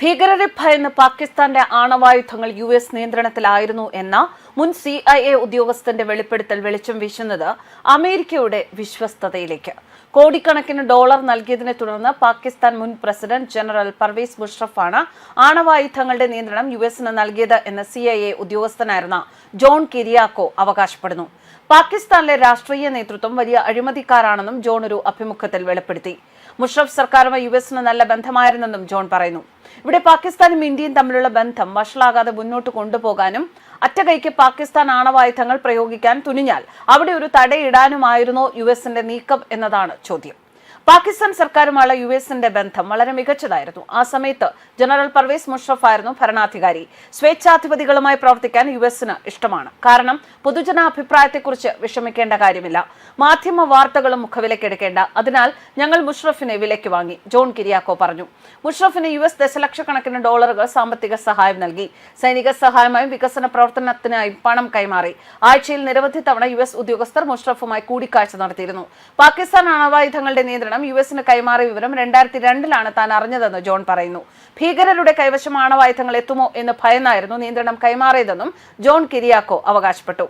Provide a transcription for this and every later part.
ഭീകരരെ ഭയന്ന് പാകിസ്ഥാന്റെ ആണവായുധങ്ങൾ യു എസ് നിയന്ത്രണത്തിലായിരുന്നു എന്ന മുൻ സി ഐ എ ഉദ്യോഗസ്ഥന്റെ വെളിപ്പെടുത്തൽ വെളിച്ചം വീശുന്നത് അമേരിക്കയുടെ വിശ്വസ്തതയിലേക്ക്. കോടിക്കണക്കിന് ഡോളർ നൽകിയതിനെ തുടർന്ന് പാകിസ്ഥാൻ മുൻ പ്രസിഡന്റ് ജനറൽ പർവേസ് മുഷറഫാണ് ആണവായുധങ്ങളുടെ നിയന്ത്രണം യു എസിന് നൽകിയത് എന്ന് സി ഐ എ ഉദ്യോഗസ്ഥനായിരുന്ന ജോൺ കിരിയാക്കോ അവകാശപ്പെടുന്നു. പാകിസ്ഥാനിലെ രാഷ്ട്രീയ നേതൃത്വം വലിയ അഴിമതിക്കാരാണെന്നും ജോൺ ഒരു അഭിമുഖത്തിൽ വെളിപ്പെടുത്തി. മുഷറഫ് സർക്കാരുമായി യു എസിന് നല്ല ബന്ധമായിരുന്നെന്നും ജോൺ പറയുന്നു. ഇവിടെ പാകിസ്ഥാനും ഇന്ത്യയും തമ്മിലുള്ള ബന്ധം വഷളാകാതെ മുന്നോട്ട് കൊണ്ടുപോകാനും അറ്റകൈക്ക് പാകിസ്ഥാൻ ആണവായുധങ്ങൾ പ്രയോഗിക്കാൻ തുനിഞ്ഞാൽ അവിടെ ഒരു തടയിടാനുമായിരുന്നോ യു എസിന്റെ നീക്കം എന്നതാണ് ചോദ്യം. പാകിസ്ഥാൻ സർക്കാരുമായുള്ള യു എസിന്റെ ബന്ധം വളരെ മികച്ചതായിരുന്നു. ആ സമയത്ത് ജനറൽ പർവേസ് മുഷറഫ് ആയിരുന്നു ഭരണാധികാരി. സ്വേച്ഛാധിപതികളുമായി പ്രവർത്തിക്കാൻ യു എസിന് ഇഷ്ടമാണ്. കാരണം പൊതുജന അഭിപ്രായത്തെക്കുറിച്ച് വിഷമിക്കേണ്ട കാര്യമില്ല. മാധ്യമ വാർത്തകളും മുഖവിലക്കെടുക്കേണ്ട. അതിനാൽ ഞങ്ങൾ മുഷറഫിനെ വിലയ്ക്ക് വാങ്ങി ജോൺ കിരിയാക്കോ പറഞ്ഞു. മുഷറഫിന് യു എസ് ദശലക്ഷക്കണക്കിന് ഡോളറുകൾ സാമ്പത്തിക സഹായം നൽകി. സൈനിക സഹായമായും വികസന പ്രവർത്തനത്തിനായും പണം കൈമാറി. ആഴ്ചയിൽ നിരവധി തവണ യു എസ് ഉദ്യോഗസ്ഥർ മുഷറഫുമായി കൂടിക്കാഴ്ച നടത്തിയിരുന്നു. പാകിസ്ഥാൻ ആണവായുധങ്ങളുടെ നിയന്ത്രണം യു എസിന് കൈമാറിയ വിവരം രണ്ടായിരത്തി രണ്ടിലാണ് താൻ അറിഞ്ഞതെന്ന് ജോൺ പറയുന്നു. ഭീകരരുടെ കൈവശം ആണവായുധങ്ങൾ എത്തുമോ എന്ന് ഭയന്നായിരുന്നു നിയന്ത്രണം കൈമാറിയതെന്നും ജോൺ കിരിയാക്കോ അവകാശപ്പെട്ടു.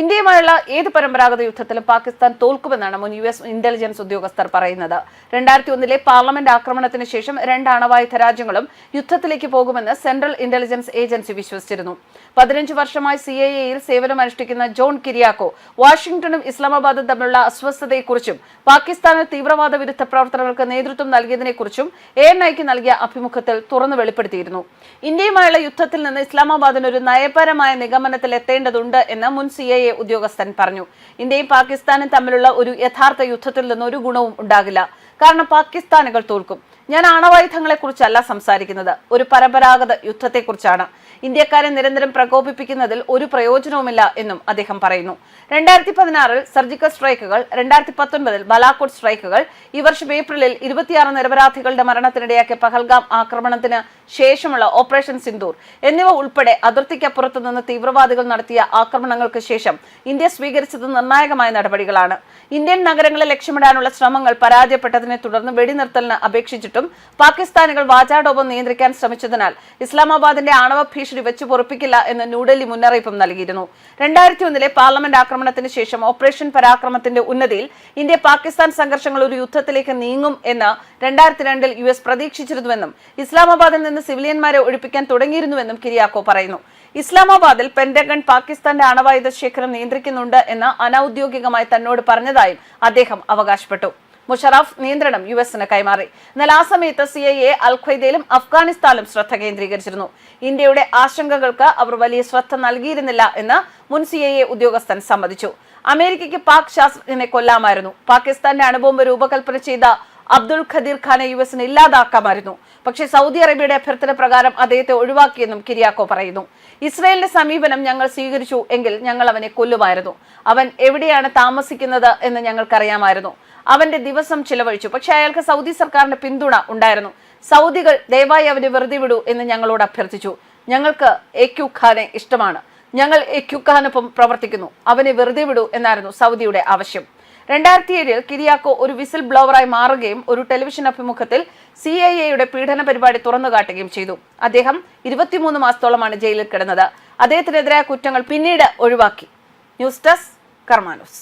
ഇന്ത്യയുമായുള്ള ഏത് പരമ്പരാഗത യുദ്ധത്തിലും പാകിസ്ഥാൻ തോൽക്കുമെന്നാണ് മുൻ യു എസ് ഇന്റലിജൻസ് ഉദ്യോഗസ്ഥർ പറയുന്നത്. രണ്ടായിരത്തി ഒന്നിലെ പാർലമെന്റ് ആക്രമണത്തിന് ശേഷം രണ്ട് അണവായുധ രാജ്യങ്ങളും യുദ്ധത്തിലേക്ക് പോകുമെന്ന് സെൻട്രൽ ഇന്റലിജൻസ് ഏജൻസി വിശ്വസിച്ചിരുന്നു. പതിനഞ്ച് വർഷമായി സി ഐ എയിൽ സേവനമനുഷ്ഠിക്കുന്ന ജോൺ കിരിയാക്കോ വാഷിംഗ്ടണും ഇസ്ലാമാബാദും തമ്മിലുള്ള അസ്വസ്ഥതയെക്കുറിച്ചും പാകിസ്ഥാനിൽ തീവ്രവാദ വിരുദ്ധ പ്രവർത്തനങ്ങൾക്ക് നേതൃത്വം നൽകിയതിനെക്കുറിച്ചും എ എൻ ഐക്ക് നൽകിയ അഭിമുഖത്തിൽ തുറന്നു വെളിപ്പെടുത്തിയിരുന്നു. ഇന്ത്യയുമായുള്ള യുദ്ധത്തിൽ നിന്ന് ഇസ്ലാമാബാദിന് ഒരു നയപരമായ നിഗമനത്തിൽ എത്തേണ്ടതുണ്ട് എന്ന് മുൻ സി ഐ എ ഉദ്യോഗസ്ഥൻ പറഞ്ഞു. ഇന്ത്യയും പാകിസ്ഥാനും തമ്മിലുള്ള ഒരു യഥാർത്ഥ യുദ്ധത്തിൽ നിന്ന് ഒരു ഗുണവും ഉണ്ടാകില്ല. കാരണം പാകിസ്ഥാനുകൾ തോൽക്കും. ഞാൻ ആണവായുധങ്ങളെക്കുറിച്ചല്ല സംസാരിക്കുന്നത്. ഒരു പരമ്പരാഗത യുദ്ധത്തെക്കുറിച്ചാണ്. ഇന്ത്യക്കാരെ നിരന്തരം പ്രകോപിപ്പിക്കുന്നതിൽ ഒരു പ്രയോജനവുമില്ല എന്നും അദ്ദേഹം പറയുന്നു. രണ്ടായിരത്തി പതിനാറിൽ സർജിക്കൽ സ്ട്രൈക്കുകൾ രണ്ടായിരത്തി പത്തൊൻപതിൽ ബലാക്കോട്ട് സ്ട്രൈക്കുകൾ ഈ വർഷം ഏപ്രിലിൽ ഇരുപത്തിയാറ് നിരപരാധികളുടെ മരണത്തിനിടയാക്കിയ പഹൽഗാം ആക്രമണത്തിന് ശേഷമുള്ള ഓപ്പറേഷൻ സിന്ദൂർ എന്നിവ ഉൾപ്പെടെ അതിർത്തിക്കപ്പുറത്തു നിന്ന് തീവ്രവാദികൾ നടത്തിയ ആക്രമണങ്ങൾക്ക് ശേഷം ഇന്ത്യ സ്വീകരിച്ചത് നിർണായകമായ നടപടികളാണ്. ഇന്ത്യൻ നഗരങ്ങളെ ലക്ഷ്യമിടാനുള്ള ശ്രമങ്ങൾ പരാജയപ്പെട്ടതിനെ തുടർന്ന് വെടിനിർത്തലിന് അപേക്ഷിച്ചിട്ടും പാകിസ്ഥാനികൾ വാചാടോപം നിയന്ത്രിക്കാൻ ശ്രമിച്ചതിനാൽ ഇസ്ലാമാബാദിന്റെ ആണവ ഭീഷണി വെച്ചു പൊറപ്പിക്കില്ല എന്ന് ന്യൂഡൽഹി മുന്നറിയിപ്പും നൽകിയിരുന്നു. രണ്ടായിരത്തി ഒന്നിലെ പാർലമെന്റ് ആക്രമണത്തിന് ശേഷം ഓപ്പറേഷൻ പരാക്രമത്തിന്റെ ഉന്നതിയിൽ ഇന്ത്യ പാകിസ്ഥാൻ സംഘർഷങ്ങൾ ഒരു യുദ്ധത്തിലേക്ക് നീങ്ങും എന്ന് രണ്ടായിരത്തി രണ്ടിൽ യു എസ് പ്രതീക്ഷിച്ചിരുന്നുവെന്നും ഇസ്ലാമാബാദിൽ നിന്ന് സിവിലിയന്മാരെ ഒഴിപ്പിക്കാൻ തുടങ്ങിയിരുന്നുവെന്നും കിരിയാക്കോ പറയുന്നു. ഇസ്ലാമാബാദിൽ പെന്റഗൺ പാകിസ്ഥാന്റെ അണവായുധ ശേഖരം നിയന്ത്രിക്കുന്നുണ്ട് എന്ന് അനൌദ്യോഗികമായി തന്നോട് പറഞ്ഞതായും അദ്ദേഹം അവകാശപ്പെട്ടു. മുഷറഫ് നിയന്ത്രണം യു എസിന് കൈമാറി. എന്നാൽ ആ സമയത്ത് സി ഐ എ അൽഖ്വയ്ദയിലും അഫ്ഗാനിസ്ഥാനിലും ശ്രദ്ധ കേന്ദ്രീകരിച്ചിരുന്നു. ഇന്ത്യയുടെ ആശങ്കകൾക്ക് അവർ വലിയ ശ്രദ്ധ നൽകിയിരുന്നില്ല എന്ന് മുൻ സി ഐ എ ഉദ്യോഗസ്ഥൻ സമ്മതിച്ചു. അമേരിക്കയ്ക്ക് പാക് ശാസ്ത്രജ്ഞനെ കൊല്ലാമായിരുന്നു. പാകിസ്ഥാന്റെ അണുബോംബ് രൂപകൽപ്പന ചെയ്ത അബ്ദുൾ ഖദീർ ഖാനെ യു എസിന് ഇല്ലാതാക്കാമായിരുന്നു. പക്ഷേ സൗദി അറേബ്യയുടെ അഭ്യർത്ഥന പ്രകാരം അദ്ദേഹത്തെ ഒഴിവാക്കിയെന്നും കിരിയാക്കോ പറയുന്നു. ഇസ്രയേലിന്റെ സമീപനം ഞങ്ങൾ സ്വീകരിച്ചു എങ്കിൽ ഞങ്ങൾ അവനെ കൊല്ലുമായിരുന്നു. അവൻ എവിടെയാണ് താമസിക്കുന്നത് എന്ന് ഞങ്ങൾക്കറിയാമായിരുന്നു. അവന്റെ ദിവസം ചിലവഴിച്ചു. പക്ഷെ അയാൾക്ക് സൗദി സർക്കാരിന്റെ പിന്തുണ ഉണ്ടായിരുന്നു. സൗദികൾ ദയവായി അവനെ വെറുതെ വിടൂ എന്ന് ഞങ്ങളോട് അഭ്യർത്ഥിച്ചു. ഞങ്ങൾക്ക് എ ക്യു ഖാനെ ഇഷ്ടമാണ്. ഞങ്ങൾ എ ക്യു ഖാനൊപ്പം പ്രവർത്തിക്കുന്നു. അവനെ വെറുതെ വിടൂ എന്നായിരുന്നു സൗദിയുടെ ആവശ്യം. രണ്ടായിരത്തി ഏഴിൽ കിരിയാക്കോ ഒരു വിസിൽ ബ്ലോവറായി മാറുകയും ഒരു ടെലിവിഷൻ അഭിമുഖത്തിൽ സി ഐ എയുടെ പീഡന പരിപാടി തുറന്നുകാട്ടുകയും ചെയ്തു. അദ്ദേഹം ഇരുപത്തിമൂന്ന് മാസത്തോളമാണ് ജയിലിൽ കിടന്നത്. അദ്ദേഹത്തിനെതിരായ കുറ്റങ്ങൾ പിന്നീട് ഒഴിവാക്കി. News desk കർമാനൂസ്